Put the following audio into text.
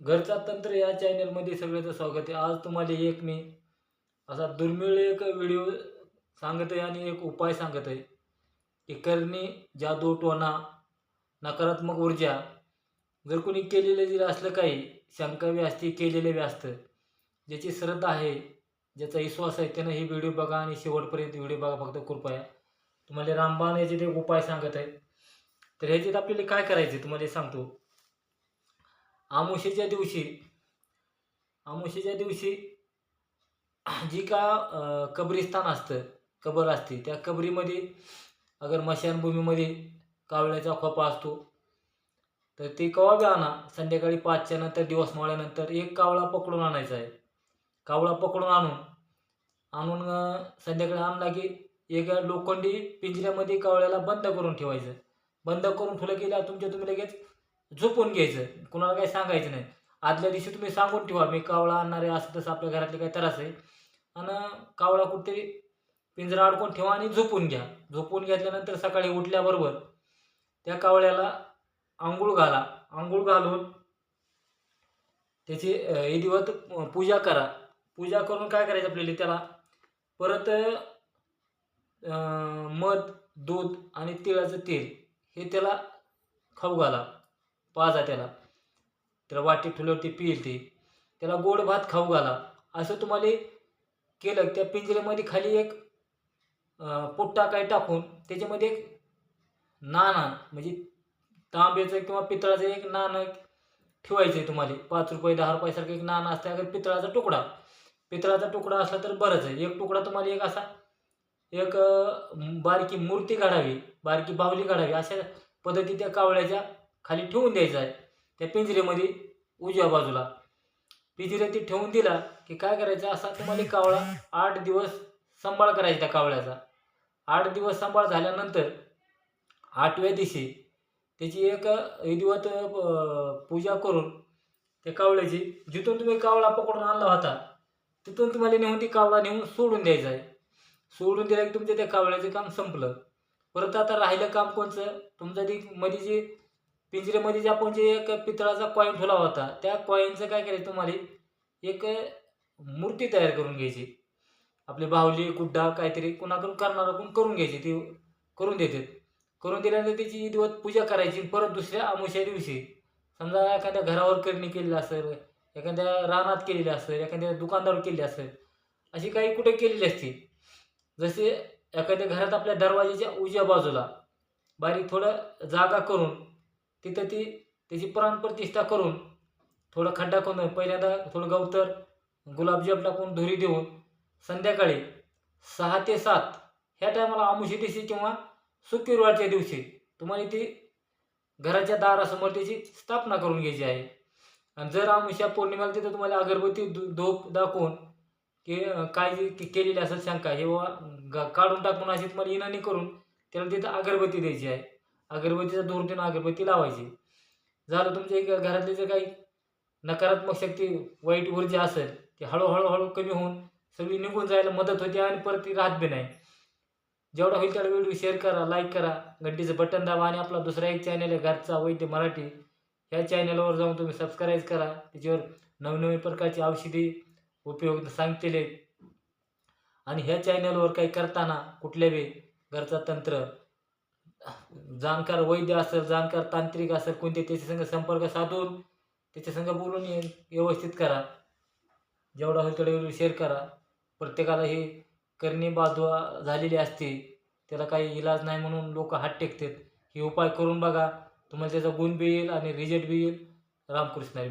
घरचा तंत्र या चॅनलमध्ये सगळ्याचं स्वागत आहे. आज तुम्हाला एक मी असा दुर्मिळ एक व्हिडिओ सांगत आहे आणि एक उपाय सांगत आहे. की करणी जादू टोना नकारात्मक ऊर्जा. जर कोणी केलेलं जर असलं काही शंका बी असते केलेलं व्यस्त ज्याची श्रद्धा आहे ज्याचा विश्वास आहे त्यानं ही व्हिडिओ बघा आणि शेवटपर्यंत व्हिडिओ बघा फक्त कृपया. तुम्हाला रामबाण याचे एक उपाय सांगत आहे. तर ह्याच्यात आपल्याला काय करायचं तुम्हाला सांगतो. आमुषेच्या दिवशी आमुषेच्या दिवशी जी का कबरिस्तान असतं कबर असते त्या कबरीमध्ये अगर मशानभूमीमध्ये कावळ्याचा खोपा असतो तर ते कवा बी आणा. संध्याकाळी पाचच्या नंतर दिवस मावळ्यानंतर एक कावळा पकडून आणायचा आहे. कावळा पकडून आणून आणून संध्याकाळी आणला की एक लोखंडी पिंजऱ्यामध्ये कावळ्याला बंद करून ठेवायचं. बंद करून ठेवलं गेल्या तुमच्या तुम्ही लगेच झोपून घ्यायचं. कुणाला काही सांगायचं नाही. आदल्या दिवशी तुम्ही सांगून ठेवा मी कावळा आणणार आहे असं तसं आपल्या घरातले काही त्रास आहे. आणि कावळा कुठेतरी पिंजरा अडकून ठेवा आणि झोपून घ्या. झोपून घेतल्यानंतर सकाळी उठल्याबरोबर त्या कावळ्याला आंघोळ घाला. आंघोळ घालून त्याची विधिवत पूजा करा. पूजा करून काय करायचं आपल्याला त्याला? परत मध दूध आणि तिळाचं तेल हे त्याला खाऊ घाला. पाजा त्याला. त्याला वाटी ठेवल्यावरती पिईल ते. त्याला गोड भात खाऊ घाला. असं तुम्हाला केलं त्या पिंजऱ्यामध्ये खाली एक पोट्टा पुट्टा काय टाकून त्याच्यामध्ये एक नाणं म्हणजे तांब्याचं किंवा पितळाचं एक नाणं ठेवायचं आहे तुम्हाला. पाच रुपये दहा रुपयासारखं एक नाणं असतं अगर पितळाचा तुकडा पितळाचा तुकडा असला तर बरंच आहे एक तुकडा तुम्हाला एक असा एक बारकी मूर्ती काढावी बारकी बाहुली काढावी अशा पद्धती त्या कावळ्याच्या खाली ठेवून द्यायचं आहे. त्या पिंजऱ्यामध्ये उजव्या बाजूला. पिंजऱ्यात ती ठेवून दिला की काय करायचं? असा तुम्हाला कावळा आठ दिवस सांभाळ करायचा त्या कावळ्याचा. आठ दिवस सांभाळ झाल्यानंतर आठव्या दिवशी त्याची एक विधिवत पूजा करून त्या कावळ्याची जिथून तुम्ही कावळा पकडून आणला होता तिथून तुम्हाला नेऊन ती कावळा नेऊन सोडून द्यायचा आहे. सोडून दिला की तुमच्या त्या कावळ्याचं काम संपलं. परत आता राहिलं काम कोणचं? तुमचं ती मध्ये जे पिंजऱ्यामध्ये जे आपण जे एक पितळाचा कॉईन ठेवला होता त्या कॉईनचं काय करायचं तुम्हाला? एक मूर्ती तयार करून घ्यायची. आपली बाहुली गुड्डा काहीतरी कोणाकडून करणारा कोण करून घ्यायची ती करून देतात. करून दिल्यानंतर त्याची दिवस पूजा करायची परत दुसऱ्या अमावस्या दिवशी. समजा एखाद्या घरावर करणी केलेली असेल एखाद्या रानात केलेली असेल एखाद्या दुकानदार केली असेल अशी काही कुठे केलेली असते. जसे एखाद्या घरात आपल्या दरवाजाच्या उजव्या बाजूला बारीक थोडं जागा करून तिथं ती त्याची प्राणप्रतिष्ठा करून थोडं खड्डा करून पहिल्यांदा थोडं गवतर गुलाबजाम टाकून धुरी देऊन संध्याकाळी सहा ते सात ह्या टायमाला आमुषी दिवशी किंवा शुक्रवारच्या दिवशी तुम्हाला ती घराच्या दारासमोर त्याची स्थापना करून घ्यायची आहे. आणि जर आमुष्या पौर्णिमेला तिथं तुम्हाला अगरबत्ती धूप दाखवून की काय केलेली असेल शंका हे वा काढून टाकून अशी तुम्हाला इनानी करून त्याला तिथं अगरबत्ती द्यायची आहे. अगरबत्तीचा दोर देऊन अगरबत्ती लावायची. झालं तुमच्या एक घरातली जर काही नकारात्मक शक्ती वाईट ऊर्जा असेल ती हळूहळू हळू कमी होऊन सगळी निघून जायला मदत होते आणि परत ती राहत बी नाही. जेवढा होईल तेवढा व्हिडिओ शेअर करा लाईक करा घंटीचं बटन दाबा आणि आपला दुसरा एक चॅनल आहे घरचा वैद्य मराठी. ह्या चॅनलवर जाऊन तुम्ही सबस्क्राईब करा. त्याच्यावर नवनवीन प्रकारची औषधी उपयोग सांगतील आणि ह्या चॅनलवर काही करताना कुठल्या बी घरचा तंत्र जाणकार वैद्य असेल जाणकार तांत्रिक असेल कोणते त्याच्यासंग संपर्क साधून त्याच्यासंग बोलून ये- व्यवस्थित करा. जेवढा होईल तेवढा व्हिडिओ शेअर करा. प्रत्येकाला हे करणी बाजूआ झालेली असते. त्याला काही इलाज नाही म्हणून लोक हात टेकतात. हे उपाय करून बघा. तुम्हाला त्याचा गुण बी येईल आणि रिझल्ट बी येईल रामकृष्ण हरी